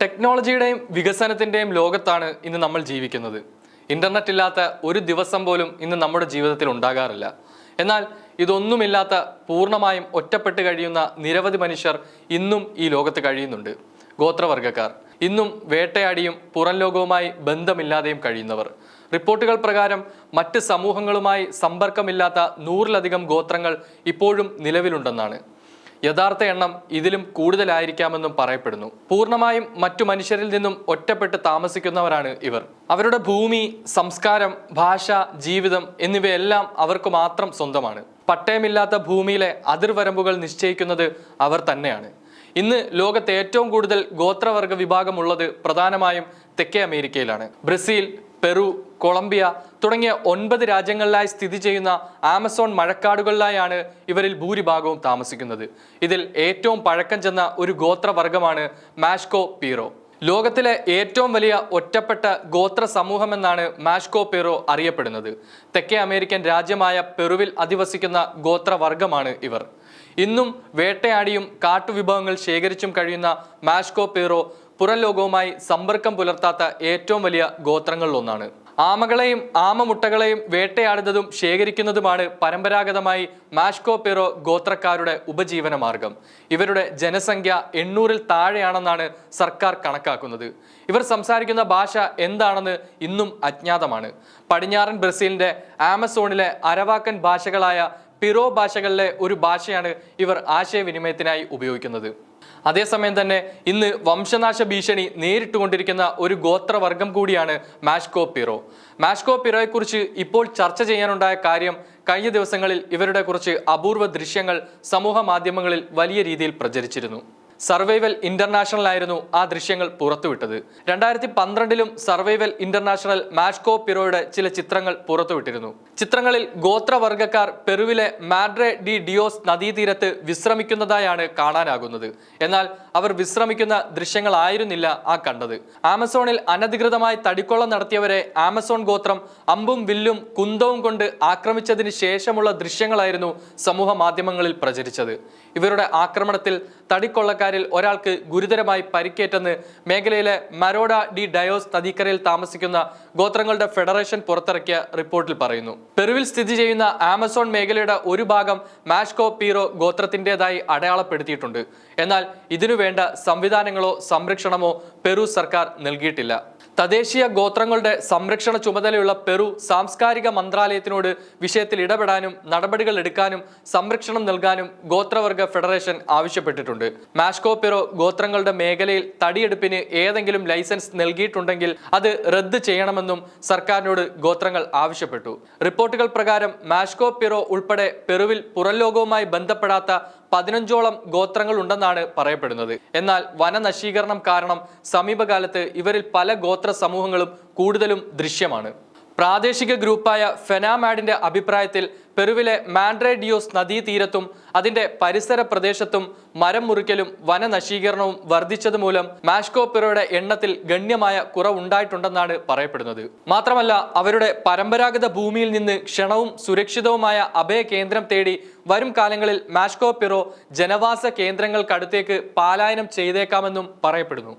ടെക്നോളജിയുടെയും വികസനത്തിന്റെയും ലോകത്താണ് ഇന്ന് നമ്മൾ ജീവിക്കുന്നത്. ഇന്റർനെറ്റ് ഇല്ലാത്ത ഒരു ദിവസം പോലും ഇന്ന് നമ്മുടെ ജീവിതത്തിൽ ഉണ്ടാകാറില്ല. എന്നാൽ ഇതൊന്നുമില്ലാത്ത പൂർണമായും ഒറ്റപ്പെട്ട് കഴിയുന്ന നിരവധി മനുഷ്യർ ഇന്നും ഈ ലോകത്ത് കഴിയുന്നുണ്ട്. ഗോത്രവർഗക്കാർ ഇന്നും വേട്ടയാടിയും പുറം ലോകവുമായി ബന്ധമില്ലാതെയും കഴിയുന്നവർ. റിപ്പോർട്ടുകൾ പ്രകാരം മറ്റ് സമൂഹങ്ങളുമായി സമ്പർക്കമില്ലാത്ത നൂറിലധികം ഗോത്രങ്ങൾ ഇപ്പോഴും നിലവിലുണ്ടെന്നാണ്. യഥാർത്ഥ എണ്ണം ഇതിലും കൂടുതലായിരിക്കാമെന്നും പറയപ്പെടുന്നു. പൂർണമായും മറ്റു മനുഷ്യരിൽ നിന്നും ഒറ്റപ്പെട്ട് താമസിക്കുന്നവരാണ് ഇവർ. അവരുടെ ഭൂമി സംസ്കാരം ഭാഷ ജീവിതം എന്നിവയെല്ലാം അവർക്ക് മാത്രം സ്വന്തമാണ്. പട്ടയമില്ലാത്ത ഭൂമിയിലെ അതിർവരമ്പുകൾ നിശ്ചയിക്കുന്നത് അവർ തന്നെയാണ്. ഇന്ന് ലോകത്തെ ഏറ്റവും കൂടുതൽ ഗോത്രവർഗ വിഭാഗമുള്ളത് പ്രധാനമായും തെക്കേ അമേരിക്കയിലാണ്. ബ്രസീൽ പെറു കൊളംബിയ തുടങ്ങിയ ഒൻപത് രാജ്യങ്ങളിലായി സ്ഥിതി ചെയ്യുന്ന ആമസോൺ മഴക്കാടുകളിലായാണ് ഇവരിൽ ഭൂരിഭാഗവും താമസിക്കുന്നത്. ഇതിൽ ഏറ്റവും പഴക്കം ചെന്ന ഒരു ഗോത്രവർഗമാണ് മാഷ്കോ പീറോ. ലോകത്തിലെ ഏറ്റവും വലിയ ഒറ്റപ്പെട്ട ഗോത്ര സമൂഹമെന്നാണ് മാഷ്കോ പെറോ അറിയപ്പെടുന്നത്. തെക്കേ അമേരിക്കൻ രാജ്യമായ പെറുവിൽ അധിവസിക്കുന്ന ഗോത്രവർഗമാണ് ഇവർ. ഇന്നും വേട്ടയാടിയും കാട്ടുവിഭവങ്ങൾ ശേഖരിച്ചും കഴിയുന്ന മാഷ്കോ പേറോ പുറം ലോകവുമായി സമ്പർക്കം പുലർത്താത്ത ഏറ്റവും വലിയ ഗോത്രങ്ങളിലൊന്നാണ്. ആമകളെയും ആമമുട്ടകളെയും വേട്ടയാടുന്നതും ശേഖരിക്കുന്നതുമാണ് പരമ്പരാഗതമായി മാഷ്കോ പെറോ ഗോത്രക്കാരുടെ ഉപജീവന മാർഗം ഇവരുടെ ജനസംഖ്യ എണ്ണൂറിൽ താഴെയാണെന്നാണ് സർക്കാർ കണക്കാക്കുന്നത്. ഇവർ സംസാരിക്കുന്ന ഭാഷ എന്താണെന്ന് ഇന്നും അജ്ഞാതമാണ്. പടിഞ്ഞാറൻ ബ്രസീലിന്റെ ആമസോണിലെ അരവാക്കൻ ഭാഷകളായ പിറോ ഭാഷകളിലെ ഒരു ഭാഷയാണ് ഇവർ ആശയവിനിമയത്തിനായി ഉപയോഗിക്കുന്നത്. അതേസമയം തന്നെ ഇന്ന് വംശനാശ ഭീഷണി നേരിട്ടുകൊണ്ടിരിക്കുന്ന ഒരു ഗോത്രവർഗം കൂടിയാണ് മാഷ്കോ പിറോ. മാഷ്കോ പിറോയെക്കുറിച്ച് ഇപ്പോൾ ചർച്ച ചെയ്യാനുണ്ടായ കാര്യം കഴിഞ്ഞ ദിവസങ്ങളിൽ ഇവരുടെ കുറച്ച് അപൂർവ ദൃശ്യങ്ങൾ സമൂഹ മാധ്യമങ്ങളിൽ വലിയ രീതിയിൽ പ്രചരിച്ചിരുന്നു. സർവൈവൽ ഇന്റർനാഷണൽ ആയിരുന്നു ആ ദൃശ്യങ്ങൾ പുറത്തുവിട്ടത്. രണ്ടായിരത്തി പന്ത്രണ്ടിലും സർവൈവൽ ഇന്റർനാഷണൽ മാഷ്കോ പിറോയുടെ ചില ചിത്രങ്ങൾ പുറത്തുവിട്ടിരുന്നു. ചിത്രങ്ങളിൽ ഗോത്രവർഗക്കാർ പെറുവിലെ മാഡ്രെ ഡി ഡിയോസ് നദീതീരത്ത് വിശ്രമിക്കുന്നതായാണ് കാണാനാകുന്നത്. എന്നാൽ അവർ വിശ്രമിക്കുന്ന ദൃശ്യങ്ങളായിരുന്നില്ല ആ കണ്ടത്. ആമസോണിൽ അനധികൃതമായി തടിക്കൊള്ളം നടത്തിയവരെ ആമസോൺ ഗോത്രം അമ്പും വില്ലും കുന്തവും കൊണ്ട് ആക്രമിച്ചതിന് ശേഷമുള്ള ദൃശ്യങ്ങളായിരുന്നു സമൂഹ മാധ്യമങ്ങളിൽ പ്രചരിച്ചത്. ഇവരുടെ ആക്രമണത്തിൽ തടിക്കൊള്ളക്കാരിൽ ഒരാൾക്ക് ഗുരുതരമായി പരിക്കേറ്റെന്ന് മേഖലയിലെ മരോഡ ഡി ഡയോസ് നദീക്കരയിൽ താമസിക്കുന്ന ഗോത്രങ്ങളുടെ ഫെഡറേഷൻ പുറത്തിറക്കിയ റിപ്പോർട്ടിൽ പറയുന്നു. പെറുവിൽ സ്ഥിതി ചെയ്യുന്ന ആമസോൺ മേഖലയുടെ ഒരു ഭാഗം മാഷ്കോ പീറോ ഗോത്രത്തിന്റെതായി അടയാളപ്പെടുത്തിയിട്ടുണ്ട്. എന്നാൽ ഇതിനു വേണ്ട സംവിധാനങ്ങളോ സംരക്ഷണമോ പെറു സർക്കാർ നൽകിയിട്ടില്ല. തദ്ദേശീയ ഗോത്രങ്ങളുടെ സംരക്ഷണ ചുമതലയുള്ള പെറു സാംസ്കാരിക മന്ത്രാലയത്തിനോട് വിഷയത്തിൽ ഇടപെടാനും നടപടികൾ എടുക്കാനും സംരക്ഷണം നൽകാനും ഗോത്രവർഗ ഫെഡറേഷൻ ആവശ്യപ്പെട്ടിട്ടുണ്ട്. മാഷ്കോ പെറോ ഗോത്രങ്ങളുടെ മേഖലയിൽ തടിയെടുപ്പിന് ഏതെങ്കിലും ലൈസൻസ് നൽകിയിട്ടുണ്ടെങ്കിൽ അത് റദ്ദ് ചെയ്യണമെന്നും സർക്കാരിനോട് ഗോത്രങ്ങൾ ആവശ്യപ്പെട്ടു. റിപ്പോർട്ടുകൾ പ്രകാരം മാഷ്കോ പെറോ ഉൾപ്പെടെ പെറുവിൽ പുറംലോകവുമായി ബന്ധപ്പെടാത്ത പതിനഞ്ചോളം ഗോത്രങ്ങൾ ഉണ്ടെന്നാണ് പറയപ്പെടുന്നത്. എന്നാൽ വനനശീകരണം കാരണം സമീപകാലത്ത് ഇവരിൽ പല ഗോത്ര സമൂഹങ്ങളും കൂടുതലും ദൃശ്യമാണ്. പ്രാദേശിക ഗ്രൂപ്പായ ഫെനാമാഡിന്റെ അഭിപ്രായത്തിൽ പെറുവിലെ മാൻഡ്രേഡിയോസ് നദീതീരത്തും അതിന്റെ പരിസര പ്രദേശത്തും മരം മുറിക്കലും വനനശീകരണവും വർദ്ധിച്ചത് മൂലം മാഷ്കോ എണ്ണത്തിൽ ഗണ്യമായ കുറവുണ്ടായിട്ടുണ്ടെന്നാണ് പറയപ്പെടുന്നത്. മാത്രമല്ല അവരുടെ പരമ്പരാഗത ഭൂമിയിൽ നിന്ന് ക്ഷണവും സുരക്ഷിതവുമായ അഭയ കേന്ദ്രം തേടി വരും കാലങ്ങളിൽ മാഷ്കോ പെറോ ജനവാസ കേന്ദ്രങ്ങൾക്കടുത്തേക്ക് പാലായനം ചെയ്തേക്കാമെന്നും പറയപ്പെടുന്നു.